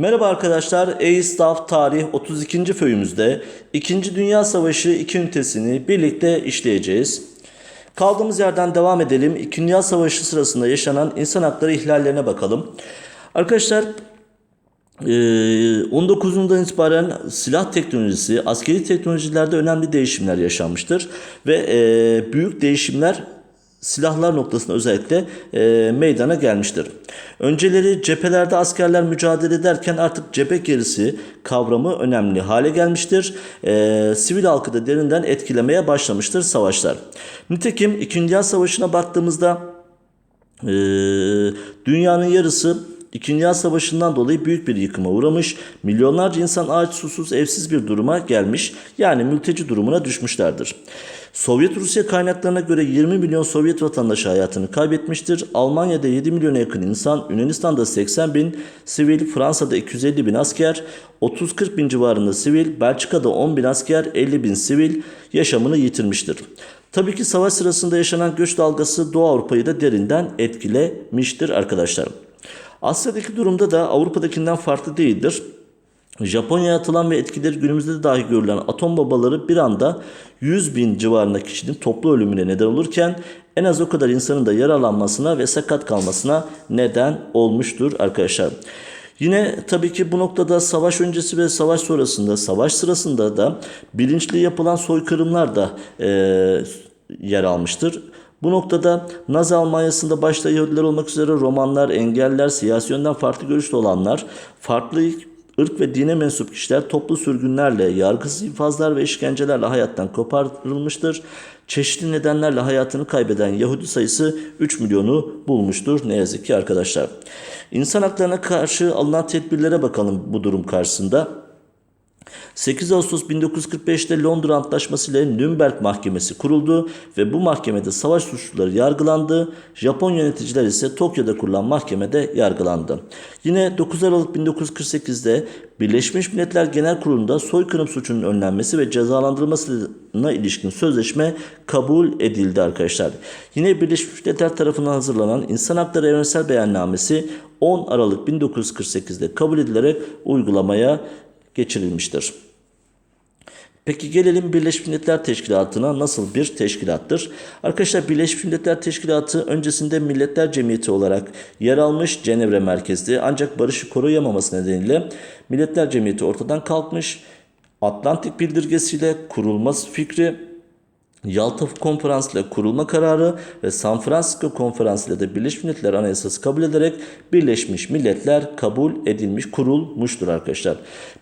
Merhaba arkadaşlar, E-Staff Tarih 32. föyümüzde 2. Dünya Savaşı 2 ünitesini birlikte işleyeceğiz. Kaldığımız yerden devam edelim. 2. Dünya Savaşı sırasında yaşanan insan hakları ihlallerine bakalım. Arkadaşlar ee, 19'undan itibaren silah teknolojisi, askeri teknolojilerde önemli değişimler yaşanmıştır. Ve e, büyük değişimler silahlar noktasında özellikle e, meydana gelmiştir. Önceleri cephelerde askerler mücadele ederken artık cephe gerisi kavramı önemli hale gelmiştir. E, sivil halkı da derinden etkilemeye başlamıştır savaşlar. Nitekim 2. Dünya Savaşı'na baktığımızda e, dünyanın yarısı İkinci Dünya Savaşı'ndan dolayı büyük bir yıkıma uğramış, milyonlarca insan aç, susuz, evsiz bir duruma gelmiş, yani mülteci durumuna düşmüşlerdir. Sovyet Rusya kaynaklarına göre 20 milyon Sovyet vatandaşı hayatını kaybetmiştir. Almanya'da 7 milyona yakın insan, Yunanistan'da 80 bin sivil, Fransa'da 250 bin asker, 30-40 bin civarında sivil, Belçika'da 10 bin asker, 50 bin sivil yaşamını yitirmiştir. Tabii ki savaş sırasında yaşanan göç dalgası Doğu Avrupa'yı da derinden etkilemiştir arkadaşlar. Asya'daki durumda da Avrupa'dakinden farklı değildir. Japonya'ya atılan ve etkileri günümüzde de dahi görülen atom bombaları bir anda 100 bin civarında kişinin toplu ölümüne neden olurken en az o kadar insanın da yaralanmasına ve sakat kalmasına neden olmuştur arkadaşlar. Yine tabii ki bu noktada savaş öncesi ve savaş sonrasında, savaş sırasında da bilinçli yapılan soykırımlar da e, yer almıştır. Bu noktada Nazi Almanyası'nda başta Yahudiler olmak üzere Romanlar, engeller, siyasi yönden farklı görüşte olanlar, farklı ırk ve dine mensup kişiler toplu sürgünlerle, yargısız infazlar ve işkencelerle hayattan kopartılmıştır. Çeşitli nedenlerle hayatını kaybeden Yahudi sayısı 3 milyonu bulmuştur ne yazık ki arkadaşlar. İnsan haklarına karşı alınan tedbirlere bakalım bu durum karşısında. 8 Ağustos 1945'te Londra Antlaşması ile Nürnberg Mahkemesi kuruldu ve bu mahkemede savaş suçluları yargılandı. Japon yöneticiler ise Tokyo'da kurulan mahkemede yargılandı. Yine 9 Aralık 1948'de Birleşmiş Milletler Genel Kurulu'nda soykırım suçunun önlenmesi ve cezalandırılmasına ilişkin sözleşme kabul edildi arkadaşlar. Yine Birleşmiş Milletler tarafından hazırlanan İnsan Hakları Evrensel Beyannamesi 10 Aralık 1948'de kabul edilerek uygulamaya geçirilmiştir. Peki gelelim Birleşmiş Milletler Teşkilatı'na nasıl bir teşkilattır? Arkadaşlar Birleşmiş Milletler Teşkilatı öncesinde Milletler Cemiyeti olarak yer almış Cenevre merkezli ancak barışı koruyamaması nedeniyle Milletler Cemiyeti ortadan kalkmış. Atlantik bildirgesiyle kurulması fikri Yalta Konferansı ile kurulma kararı ve San Francisco Konferansı ile de Birleşmiş Milletler Anayasası kabul ederek Birleşmiş Milletler kabul edilmiş, kurulmuştur arkadaşlar.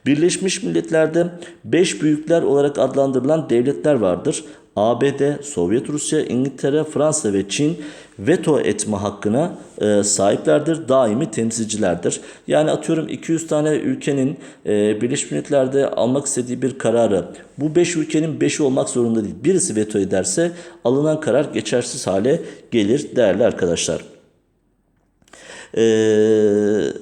Birleşmiş Milletler'de 5 büyükler olarak adlandırılan devletler vardır. ABD, Sovyet Rusya, İngiltere, Fransa ve Çin veto etme hakkına e, sahiplerdir. Daimi temsilcilerdir. Yani atıyorum 200 tane ülkenin e, Birleşmiş Milletler'de almak istediği bir kararı bu 5 ülkenin 5'i olmak zorunda değil. Birisi veto ederse alınan karar geçersiz hale gelir değerli arkadaşlar. Eee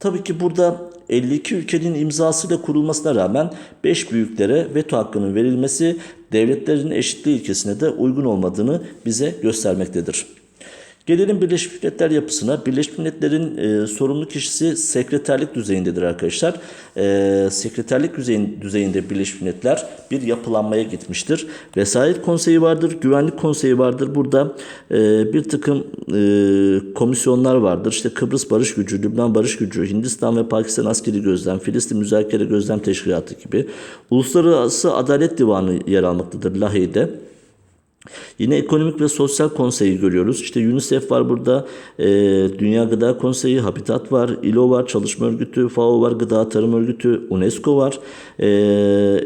Tabii ki burada 52 ülkenin imzasıyla kurulmasına rağmen 5 büyüklere veto hakkının verilmesi devletlerin eşitliği ilkesine de uygun olmadığını bize göstermektedir. Gelelim Birleşmiş Milletler yapısına. Birleşmiş Milletler'in e, sorumlu kişisi sekreterlik düzeyindedir arkadaşlar. E, sekreterlik düzeyin, düzeyinde Birleşmiş Milletler bir yapılanmaya gitmiştir. Vesayet Konseyi vardır, Güvenlik Konseyi vardır. Burada e, bir takım e, komisyonlar vardır. İşte Kıbrıs Barış Gücü, Lübnan Barış Gücü, Hindistan ve Pakistan Askeri Gözlem, Filistin Müzakere Gözlem Teşkilatı gibi. Uluslararası Adalet Divanı yer almaktadır Lahey'de. Yine ekonomik ve sosyal konseyi görüyoruz. İşte UNICEF var burada, e, Dünya Gıda Konseyi, Habitat var, ILO var, Çalışma Örgütü, FAO var, Gıda Tarım Örgütü, UNESCO var, e,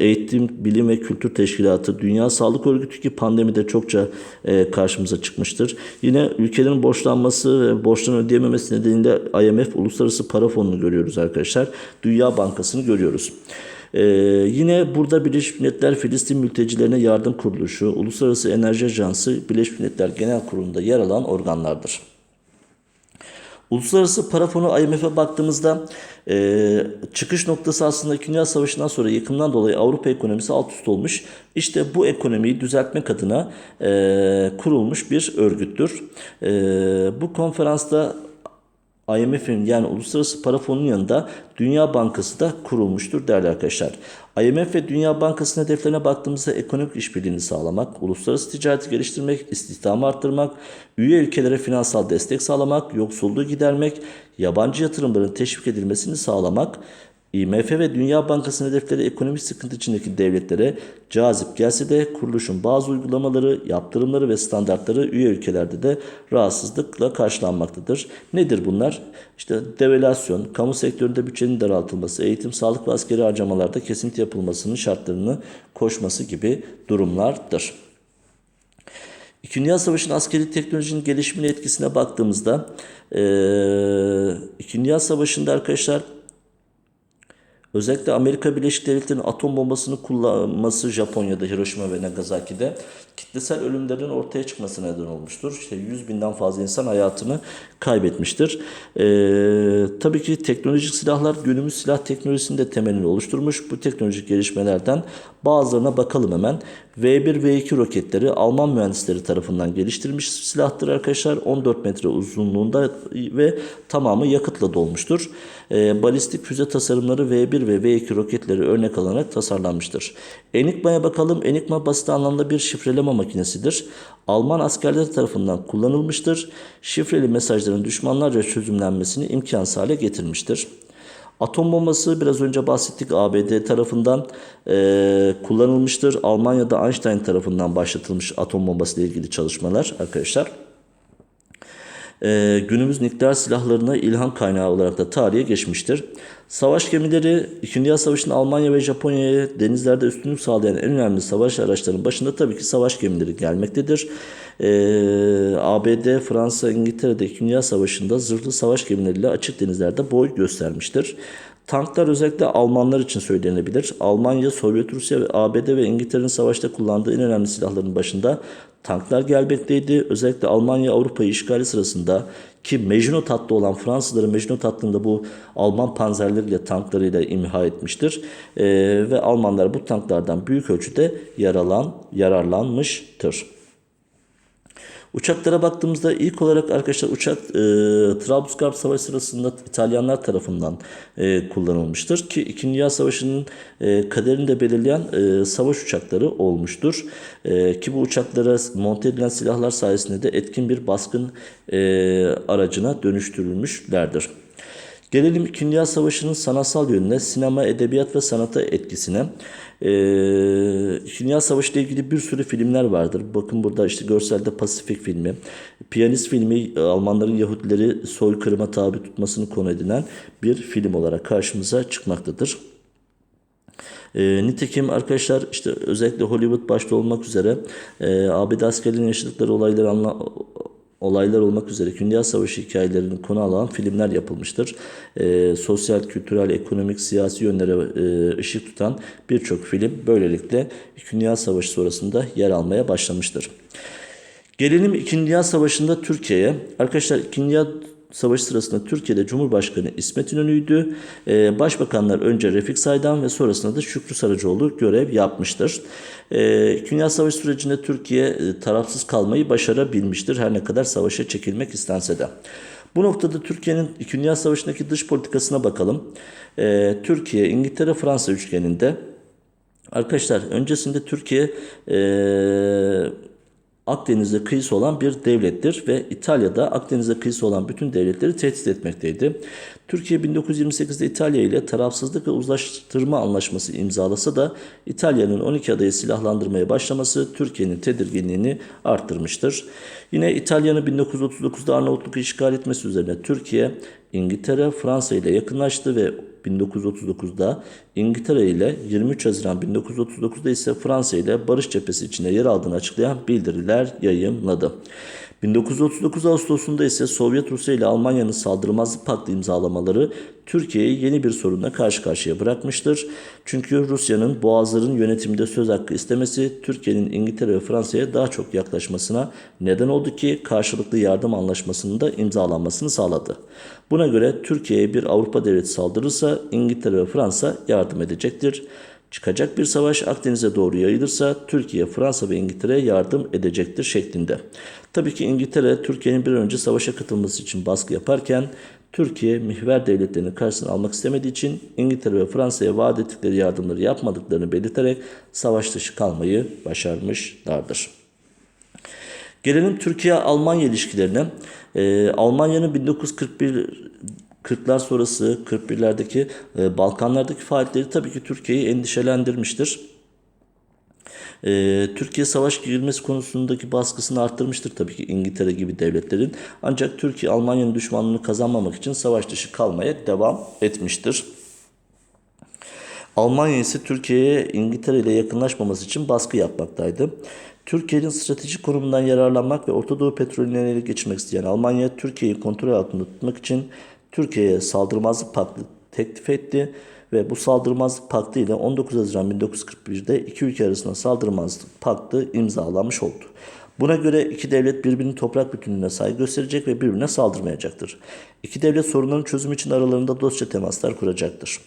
Eğitim, Bilim ve Kültür Teşkilatı, Dünya Sağlık Örgütü ki pandemide çokça e, karşımıza çıkmıştır. Yine ülkelerin borçlanması ve borçlarını ödeyememesi nedeniyle IMF Uluslararası Para Fonu'nu görüyoruz arkadaşlar. Dünya Bankası'nı görüyoruz. Ee, yine burada Birleşmiş Milletler Filistin Mültecilerine Yardım Kuruluşu, Uluslararası Enerji Ajansı, Birleşmiş Milletler Genel Kurulu'nda yer alan organlardır. Uluslararası Para Fonu IMF'e baktığımızda e, çıkış noktası aslında 2. Dünya Savaşı'ndan sonra yıkımdan dolayı Avrupa ekonomisi alt üst olmuş. İşte bu ekonomiyi düzeltmek adına e, kurulmuş bir örgüttür. E, bu konferansta IMF'in yani Uluslararası Para Fonu'nun yanında Dünya Bankası da kurulmuştur değerli arkadaşlar. IMF ve Dünya Bankası'nın hedeflerine baktığımızda ekonomik işbirliğini sağlamak, uluslararası ticareti geliştirmek, istihdamı arttırmak, üye ülkelere finansal destek sağlamak, yoksulluğu gidermek, yabancı yatırımların teşvik edilmesini sağlamak, IMF ve Dünya Bankası'nın hedefleri ekonomik sıkıntı içindeki devletlere cazip gelse de kuruluşun bazı uygulamaları, yaptırımları ve standartları üye ülkelerde de rahatsızlıkla karşılanmaktadır. Nedir bunlar? İşte devalüasyon, kamu sektöründe bütçenin daraltılması, eğitim, sağlık ve askeri harcamalarda kesinti yapılmasının şartlarını koşması gibi durumlardır. İkinci Dünya Savaşı'nın askeri teknolojinin gelişimine etkisine baktığımızda eee İkinci Dünya Savaşı'nda arkadaşlar Özellikle Amerika Birleşik Devletleri'nin atom bombasını kullanması Japonya'da, Hiroşima ve Nagasaki'de kitlesel ölümlerin ortaya çıkmasına neden olmuştur. İşte 100 binden fazla insan hayatını kaybetmiştir. Ee, tabii ki teknolojik silahlar günümüz silah teknolojisinin de temelini oluşturmuş. Bu teknolojik gelişmelerden bazılarına bakalım hemen. V1 V2 roketleri Alman mühendisleri tarafından geliştirilmiş silahtır arkadaşlar. 14 metre uzunluğunda ve tamamı yakıtla dolmuştur. Ee, balistik füze tasarımları V1 ve V2 roketleri örnek alarak tasarlanmıştır. Enigma'ya bakalım. Enigma basit anlamda bir şifreleme makinesidir. Alman askerleri tarafından kullanılmıştır. Şifreli mesajların düşmanlarca çözümlenmesini imkansız hale getirmiştir. Atom bombası biraz önce bahsettik ABD tarafından e, kullanılmıştır. Almanya'da Einstein tarafından başlatılmış atom bombası ile ilgili çalışmalar arkadaşlar. E, günümüz nükleer silahlarına ilham kaynağı olarak da tarihe geçmiştir. Savaş gemileri 2. Dünya Savaşı'nda Almanya ve Japonya'ya denizlerde üstünlük sağlayan en önemli savaş araçlarının başında tabii ki savaş gemileri gelmektedir. Ee, ABD, Fransa, İngiltere'de 2. Dünya Savaşı'nda zırhlı savaş gemileriyle açık denizlerde boy göstermiştir. Tanklar özellikle Almanlar için söylenebilir. Almanya, Sovyet Rusya ve ABD ve İngiltere'nin savaşta kullandığı en önemli silahların başında tanklar gelmekteydi. Özellikle Almanya Avrupa'yı işgali sırasında ki Mejnot hattı olan Fransızları Mejnot hattında bu Alman panzerleriyle tanklarıyla imha etmiştir. Ee, ve Almanlar bu tanklardan büyük ölçüde yaralan, yararlanmıştır. Uçaklara baktığımızda ilk olarak arkadaşlar uçak e, Trablusgarp Savaşı sırasında İtalyanlar tarafından e, kullanılmıştır. Ki 2. Dünya Savaşı'nın e, kaderini de belirleyen e, savaş uçakları olmuştur. E, ki bu uçaklara monte edilen silahlar sayesinde de etkin bir baskın e, aracına dönüştürülmüşlerdir. Gelelim 2. Dünya Savaşı'nın sanatsal yönüne, sinema, edebiyat ve sanata etkisine. Ee, İkinci Savaşı ile ilgili bir sürü filmler vardır. Bakın burada işte görselde Pasifik filmi, Piyanist filmi Almanların Yahudileri soykırıma tabi tutmasını konu edinen bir film olarak karşımıza çıkmaktadır. E, nitekim arkadaşlar işte özellikle Hollywood başta olmak üzere e, ABD askerlerinin yaşadıkları olayları anla, olaylar olmak üzere Dünya Savaşı hikayelerini konu alan filmler yapılmıştır. E, sosyal, kültürel, ekonomik, siyasi yönlere e, ışık tutan birçok film böylelikle Dünya Savaşı sonrasında yer almaya başlamıştır. Gelelim 2. Dünya Savaşı'nda Türkiye'ye. Arkadaşlar 2. Dünya Savaşı sırasında Türkiye'de Cumhurbaşkanı İsmet İnönü'ydü. Ee, başbakanlar önce Refik Saydam ve sonrasında da Şükrü Saracoğlu görev yapmıştır. Ee, Dünya Savaşı sürecinde Türkiye e, tarafsız kalmayı başarabilmiştir. Her ne kadar savaşa çekilmek istense de. Bu noktada Türkiye'nin 2. Dünya Savaşı'ndaki dış politikasına bakalım. Ee, Türkiye, İngiltere, Fransa üçgeninde Arkadaşlar öncesinde Türkiye eee Akdeniz'e kıyısı olan bir devlettir ve İtalya'da Akdeniz'e kıyısı olan bütün devletleri tehdit etmekteydi. Türkiye 1928'de İtalya ile tarafsızlık ve uzlaştırma anlaşması imzalasa da İtalya'nın 12 adayı silahlandırmaya başlaması Türkiye'nin tedirginliğini arttırmıştır. Yine İtalya'nın 1939'da Arnavutluk'u işgal etmesi üzerine Türkiye, İngiltere, Fransa ile yakınlaştı ve 1939'da İngiltere ile 23 Haziran 1939'da ise Fransa ile barış cephesi içinde yer aldığını açıklayan bildiriler yayınladı. 1939 Ağustos'unda ise Sovyet Rusya ile Almanya'nın saldırmazlık paktı imzalamaları Türkiye'yi yeni bir sorunla karşı karşıya bırakmıştır. Çünkü Rusya'nın boğazların yönetiminde söz hakkı istemesi Türkiye'nin İngiltere ve Fransa'ya daha çok yaklaşmasına neden oldu ki karşılıklı yardım anlaşmasının da imzalanmasını sağladı. Buna göre Türkiye'ye bir Avrupa devleti saldırırsa İngiltere ve Fransa yardım edecektir. Çıkacak bir savaş Akdeniz'e doğru yayılırsa Türkiye, Fransa ve İngiltere'ye yardım edecektir şeklinde. Tabii ki İngiltere Türkiye'nin bir önce savaşa katılması için baskı yaparken Türkiye mihver devletlerinin karşısına almak istemediği için İngiltere ve Fransa'ya vaat ettikleri yardımları yapmadıklarını belirterek savaş dışı kalmayı başarmışlardır. Gelelim Türkiye-Almanya ilişkilerine. Ee, Almanya'nın 1941 40'lar sonrası 41'lerdeki e, Balkanlardaki faaliyetleri tabii ki Türkiye'yi endişelendirmiştir. Ee, Türkiye savaş girmesi konusundaki baskısını arttırmıştır tabii ki İngiltere gibi devletlerin. Ancak Türkiye Almanya'nın düşmanlığını kazanmamak için savaş dışı kalmaya devam etmiştir. Almanya ise Türkiye'ye İngiltere ile yakınlaşmaması için baskı yapmaktaydı. Türkiye'nin stratejik konumundan yararlanmak ve Orta Doğu petrolünü ele geçirmek isteyen Almanya, Türkiye'yi kontrol altında tutmak için Türkiye'ye saldırmazlık paktı teklif etti ve bu saldırmazlık paktı ile 19 Haziran 1941'de iki ülke arasında saldırmazlık paktı imzalanmış oldu. Buna göre iki devlet birbirinin toprak bütünlüğüne saygı gösterecek ve birbirine saldırmayacaktır. İki devlet sorunların çözümü için aralarında dostça temaslar kuracaktır.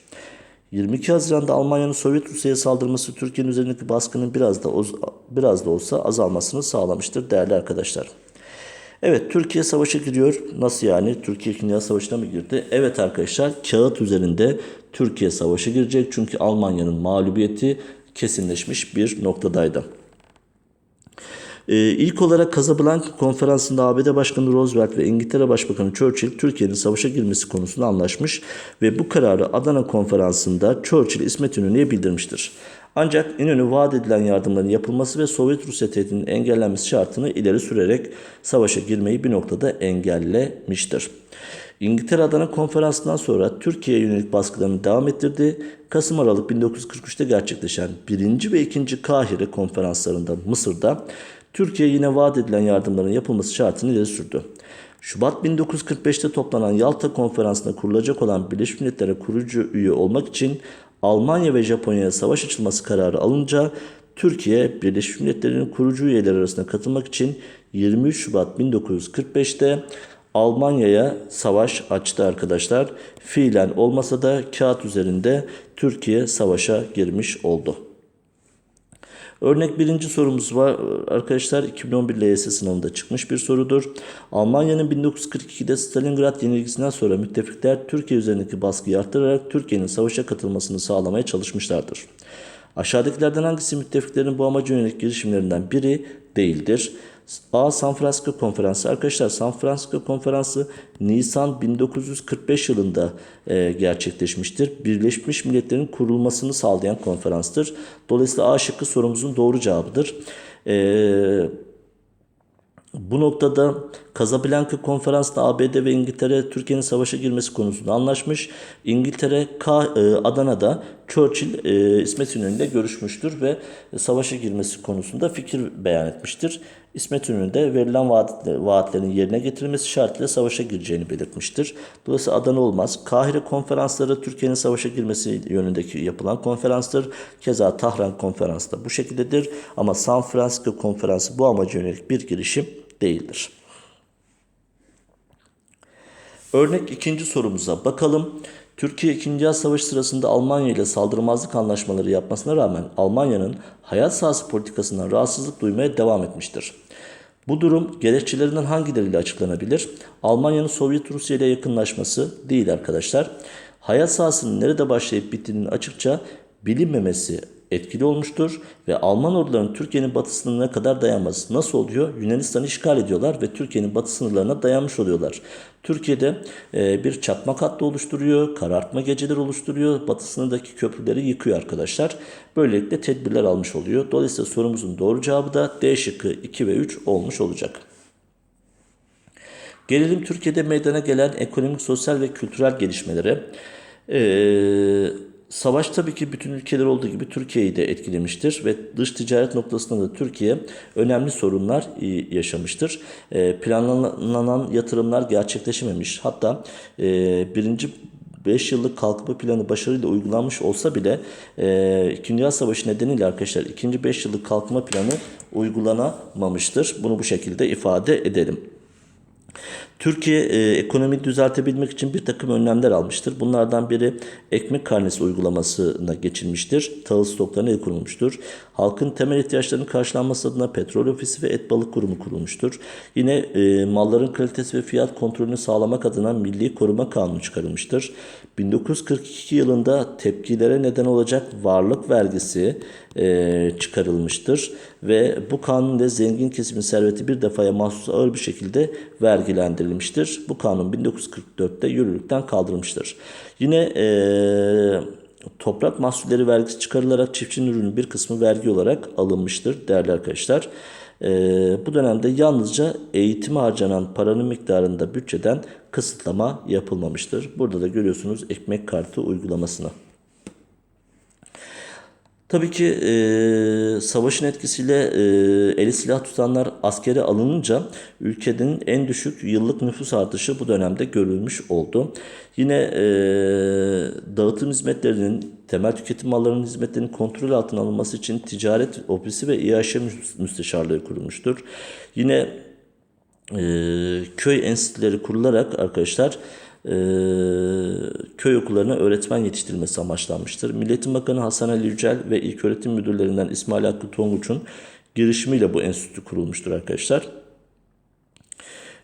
22 Haziran'da Almanya'nın Sovyet Rusya'ya saldırması Türkiye'nin üzerindeki baskının biraz da biraz da olsa azalmasını sağlamıştır değerli arkadaşlar. Evet Türkiye savaşa giriyor. Nasıl yani? Türkiye Dünya Savaşı'na mı girdi? Evet arkadaşlar kağıt üzerinde Türkiye savaşa girecek. Çünkü Almanya'nın mağlubiyeti kesinleşmiş bir noktadaydı. Ee, ilk olarak Casablanca konferansında ABD Başkanı Roosevelt ve İngiltere Başbakanı Churchill Türkiye'nin savaşa girmesi konusunda anlaşmış ve bu kararı Adana konferansında Churchill İsmet İnönü'ye bildirmiştir. Ancak İnönü vaat edilen yardımların yapılması ve Sovyet Rusya tehdidinin engellenmesi şartını ileri sürerek savaşa girmeyi bir noktada engellemiştir. İngiltere Adana Konferansı'ndan sonra Türkiye'ye yönelik baskılarını devam ettirdi. Kasım Aralık 1943'te gerçekleşen 1. ve 2. Kahire konferanslarında Mısır'da Türkiye yine vaat edilen yardımların yapılması şartını ileri sürdü. Şubat 1945'te toplanan Yalta Konferansı'nda kurulacak olan Birleşmiş Milletler'e kurucu üye olmak için Almanya ve Japonya'ya savaş açılması kararı alınca Türkiye Birleşmiş Milletler'in kurucu üyeleri arasında katılmak için 23 Şubat 1945'te Almanya'ya savaş açtı arkadaşlar. Fiilen olmasa da kağıt üzerinde Türkiye savaşa girmiş oldu. Örnek birinci sorumuz var arkadaşlar 2011 LYS sınavında çıkmış bir sorudur. Almanya'nın 1942'de Stalingrad yenilgisinden sonra müttefikler Türkiye üzerindeki baskıyı arttırarak Türkiye'nin savaşa katılmasını sağlamaya çalışmışlardır. Aşağıdakilerden hangisi müttefiklerin bu amaca yönelik girişimlerinden biri değildir? A. San Francisco Konferansı. Arkadaşlar San Francisco Konferansı Nisan 1945 yılında e, gerçekleşmiştir. Birleşmiş Milletler'in kurulmasını sağlayan konferanstır. Dolayısıyla A şıkkı sorumuzun doğru cevabıdır. Eee bu noktada Casablanca konferansında ABD ve İngiltere Türkiye'nin savaşa girmesi konusunda anlaşmış. İngiltere Adana'da Churchill e, İsmet İnönü ile görüşmüştür ve savaşa girmesi konusunda fikir beyan etmiştir. İsmet İnönü de verilen vaat, vaatlerin yerine getirilmesi şartıyla savaşa gireceğini belirtmiştir. Dolayısıyla Adana olmaz. Kahire konferansları Türkiye'nin savaşa girmesi yönündeki yapılan konferanstır. Keza Tahran konferansı da bu şekildedir. Ama San Francisco konferansı bu amaca yönelik bir girişim değildir. Örnek ikinci sorumuza bakalım. Türkiye 2. Dünya Savaşı sırasında Almanya ile saldırmazlık anlaşmaları yapmasına rağmen Almanya'nın hayat sahası politikasından rahatsızlık duymaya devam etmiştir. Bu durum gerekçelerinden hangileriyle açıklanabilir? Almanya'nın Sovyet Rusya ile yakınlaşması değil arkadaşlar. Hayat sahasının nerede başlayıp bittiğinin açıkça bilinmemesi etkili olmuştur ve Alman ordularının Türkiye'nin batı sınırına kadar dayanması nasıl oluyor? Yunanistan'ı işgal ediyorlar ve Türkiye'nin batı sınırlarına dayanmış oluyorlar. Türkiye'de e, bir çatma hattı oluşturuyor, karartma geceleri oluşturuyor, batı sınırdaki köprüleri yıkıyor arkadaşlar. Böylelikle tedbirler almış oluyor. Dolayısıyla sorumuzun doğru cevabı da D şıkkı 2 ve 3 olmuş olacak. Gelelim Türkiye'de meydana gelen ekonomik, sosyal ve kültürel gelişmelere. Eee Savaş tabii ki bütün ülkeler olduğu gibi Türkiye'yi de etkilemiştir ve dış ticaret noktasında da Türkiye önemli sorunlar e, yaşamıştır. E, planlanan yatırımlar gerçekleşememiş. Hatta e, birinci 5 yıllık kalkınma planı başarıyla uygulanmış olsa bile e, İkinci Dünya Savaşı nedeniyle arkadaşlar ikinci 5 yıllık kalkınma planı uygulanamamıştır. Bunu bu şekilde ifade edelim. Türkiye e, ekonomiyi düzeltebilmek için bir takım önlemler almıştır. Bunlardan biri ekmek karnesi uygulamasına geçilmiştir. Tahıl stoklarına el konulmuştur. Halkın temel ihtiyaçlarının karşılanması adına petrol ofisi ve et balık kurumu kurulmuştur. Yine e, malların kalitesi ve fiyat kontrolünü sağlamak adına Milli Koruma Kanunu çıkarılmıştır. 1942 yılında tepkilere neden olacak varlık vergisi e, çıkarılmıştır ve bu kanun ile zengin kesimin serveti bir defaya mahsus ağır bir şekilde vergilendirilmiştir. Bu kanun 1944'te yürürlükten kaldırılmıştır. Yine e, toprak mahsulleri vergisi çıkarılarak çiftçinin ürünün bir kısmı vergi olarak alınmıştır değerli arkadaşlar. E, bu dönemde yalnızca eğitime harcanan paranın miktarında bütçeden kısıtlama yapılmamıştır. Burada da görüyorsunuz ekmek kartı uygulamasını. Tabii ki e, savaşın etkisiyle e, eli silah tutanlar askere alınınca ülkenin en düşük yıllık nüfus artışı bu dönemde görülmüş oldu. Yine e, dağıtım hizmetlerinin, temel tüketim mallarının hizmetlerinin kontrol altına alınması için ticaret ofisi ve İHŞ müsteşarlığı kurulmuştur. Yine e, köy enstitüleri kurularak arkadaşlar e, köy okullarına öğretmen yetiştirilmesi amaçlanmıştır. Milletin Bakanı Hasan Ali Yücel ve İlköğretim Müdürlerinden İsmail Hakkı Tonguç'un girişimiyle bu enstitü kurulmuştur arkadaşlar.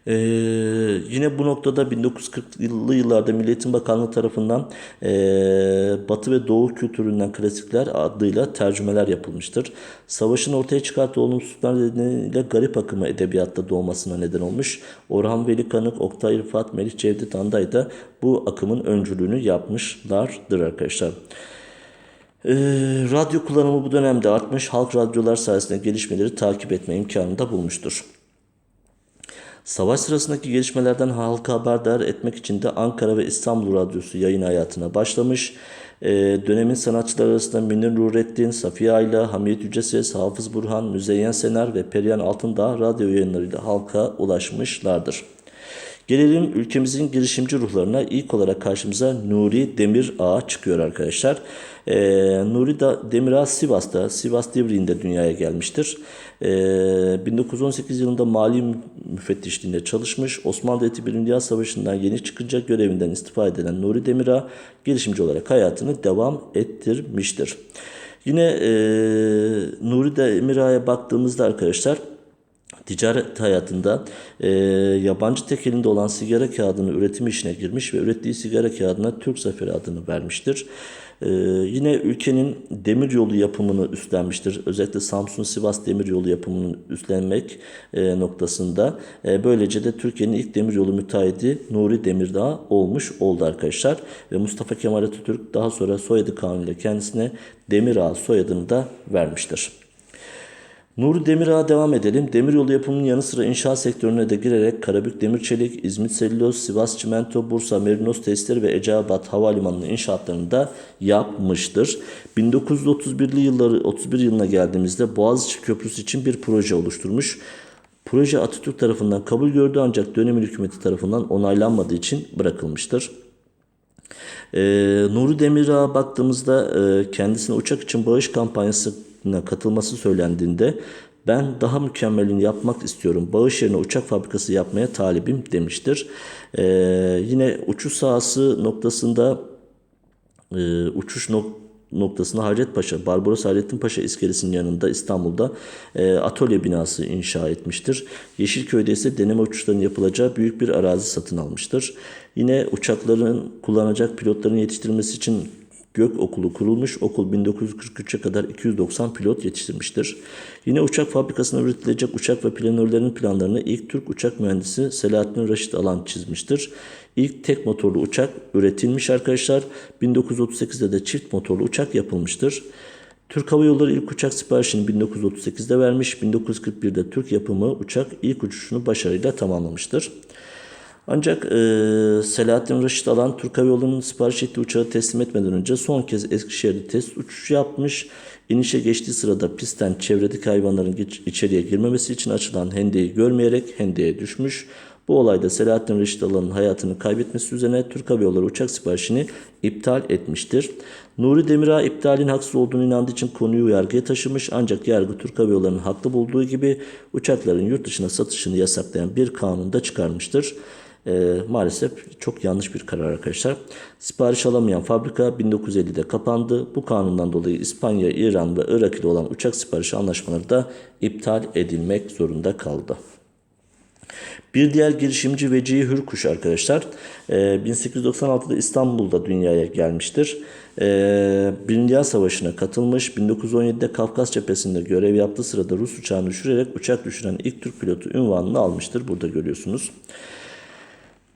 Ee, yine bu noktada 1940'lı yıllarda Milli Eğitim Bakanlığı tarafından e, Batı ve Doğu kültüründen klasikler adıyla tercümeler yapılmıştır. Savaşın ortaya çıkarttığı olumsuzluklar nedeniyle garip akımı edebiyatta doğmasına neden olmuş. Orhan Veli Kanık, Oktay Rıfat, Melih Cevdet Anday da bu akımın öncülüğünü yapmışlardır arkadaşlar. Ee, radyo kullanımı bu dönemde artmış. Halk radyolar sayesinde gelişmeleri takip etme imkanını da bulmuştur. Savaş sırasındaki gelişmelerden halka haberdar etmek için de Ankara ve İstanbul Radyosu yayın hayatına başlamış. Ee, dönemin sanatçıları arasında Münir Nurettin, Safiye Ayla, Hamiyet Yüceses, Hafız Burhan, Müzeyyen Sener ve Perihan Altındağ radyo yayınlarıyla halka ulaşmışlardır. Gelelim ülkemizin girişimci ruhlarına. İlk olarak karşımıza Nuri Demir Ağa çıkıyor arkadaşlar. Ee, Nuri da Demir Ağa Sivas'ta, Sivas Divriği'nde dünyaya gelmiştir. Ee, 1918 yılında mali müfettişliğinde çalışmış. Osmanlı Devleti Birinci Dünya Savaşı'ndan yeni çıkınca görevinden istifa edilen Nuri Demir Ağa girişimci olarak hayatını devam ettirmiştir. Yine e, Nuri Demir Ağa'ya baktığımızda arkadaşlar ticaret hayatında e, yabancı tekelinde olan sigara kağıdının üretim işine girmiş ve ürettiği sigara kağıdına Türk Zaferi adını vermiştir. E, yine ülkenin demir yolu yapımını üstlenmiştir. Özellikle Samsun-Sivas demir yolu yapımını üstlenmek e, noktasında. E, böylece de Türkiye'nin ilk demir yolu müteahhidi Nuri Demirdağ olmuş oldu arkadaşlar. Ve Mustafa Kemal Atatürk daha sonra soyadı kanunuyla kendisine Demirağ soyadını da vermiştir. Nuri Demirağ'a devam edelim. Demiryolu yapımının yanı sıra inşaat sektörüne de girerek Karabük Demirçelik, İzmit Selüloz, Sivas Çimento, Bursa Merinos Testleri ve Eceabat Havalimanı'nın inşaatlarını da yapmıştır. 1931'li yılları 31 yılına geldiğimizde Boğaziçi Köprüsü için bir proje oluşturmuş. Proje Atatürk tarafından kabul gördü ancak dönemin hükümeti tarafından onaylanmadığı için bırakılmıştır. Ee, Nuri Demirağ'a baktığımızda e, kendisine uçak için bağış kampanyasına katılması söylendiğinde ben daha mükemmelini yapmak istiyorum. Bağış yerine uçak fabrikası yapmaya talibim demiştir. Ee, yine uçuş sahası noktasında e, uçuş nok noktasında Hacet Paşa, Barbaros Hayrettin Paşa iskelesinin yanında İstanbul'da e, atölye binası inşa etmiştir. Yeşilköy'de ise deneme uçuşlarının yapılacağı büyük bir arazi satın almıştır. Yine uçakların kullanacak pilotların yetiştirilmesi için Gök Okulu kurulmuş. Okul 1943'e kadar 290 pilot yetiştirmiştir. Yine uçak fabrikasında üretilecek uçak ve planörlerin planlarını ilk Türk uçak mühendisi Selahattin Raşit Alan çizmiştir. İlk tek motorlu uçak üretilmiş arkadaşlar. 1938'de de çift motorlu uçak yapılmıştır. Türk Hava Yolları ilk uçak siparişini 1938'de vermiş. 1941'de Türk yapımı uçak ilk uçuşunu başarıyla tamamlamıştır. Ancak e, Selahattin Raşit Alan Türk Yolları'nın sipariş ettiği uçağı teslim etmeden önce son kez Eskişehir'de test uçuşu yapmış. İnişe geçtiği sırada pistten çevredeki hayvanların içeriye girmemesi için açılan hendeyi görmeyerek hendeye düşmüş. Bu olayda Selahattin Reşit Alan'ın hayatını kaybetmesi üzerine Türk Hava Yolları uçak siparişini iptal etmiştir. Nuri Demirağ iptalin haksız olduğunu inandığı için konuyu yargıya taşımış ancak yargı Türk Hava Yolları'nın haklı bulduğu gibi uçakların yurt dışına satışını yasaklayan bir kanun da çıkarmıştır. Ee, maalesef çok yanlış bir karar arkadaşlar. Sipariş alamayan fabrika 1950'de kapandı. Bu kanundan dolayı İspanya, İran ve Irak ile olan uçak siparişi anlaşmaları da iptal edilmek zorunda kaldı. Bir diğer girişimci Vecihi Hürkuş arkadaşlar e, 1896'da İstanbul'da dünyaya gelmiştir. E, Birinci Dünya Savaşı'na katılmış. 1917'de Kafkas cephesinde görev yaptığı sırada Rus uçağını düşürerek uçak düşüren ilk Türk pilotu ünvanını almıştır. Burada görüyorsunuz.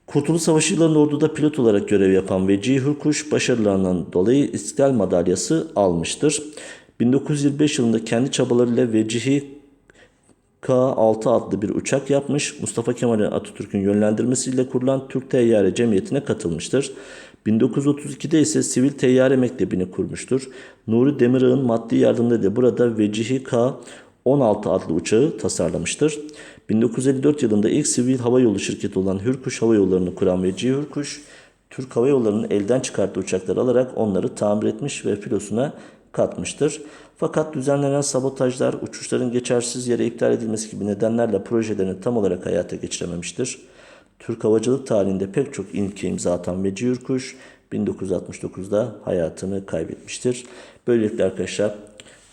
Kurtuluş Savaşı yıllarında orduda pilot olarak görev yapan Vecihi Hürkuş başarılarından dolayı İstiklal Madalyası almıştır. 1925 yılında kendi çabalarıyla Vecihi K-6 adlı bir uçak yapmış. Mustafa Kemal Atatürk'ün yönlendirmesiyle kurulan Türk Teyyare Cemiyeti'ne katılmıştır. 1932'de ise Sivil Teyyare Mektebi'ni kurmuştur. Nuri Demirağ'ın maddi yardımıyla burada Vecihi K-16 adlı uçağı tasarlamıştır. 1954 yılında ilk sivil hava yolu şirketi olan Hürkuş Hava Yolları'nı kuran Vecihi Hürkuş, Türk Hava Yolları'nın elden çıkarttığı uçakları alarak onları tamir etmiş ve filosuna katmıştır. Fakat düzenlenen sabotajlar, uçuşların geçersiz yere iptal edilmesi gibi nedenlerle projelerini tam olarak hayata geçirememiştir. Türk havacılık tarihinde pek çok ilke imza atan Vecihi Ürkuş 1969'da hayatını kaybetmiştir. Böylelikle arkadaşlar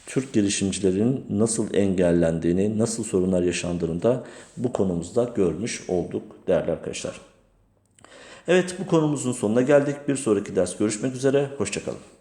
Türk girişimcilerin nasıl engellendiğini, nasıl sorunlar yaşandığını da bu konumuzda görmüş olduk değerli arkadaşlar. Evet bu konumuzun sonuna geldik. Bir sonraki ders görüşmek üzere. Hoşçakalın.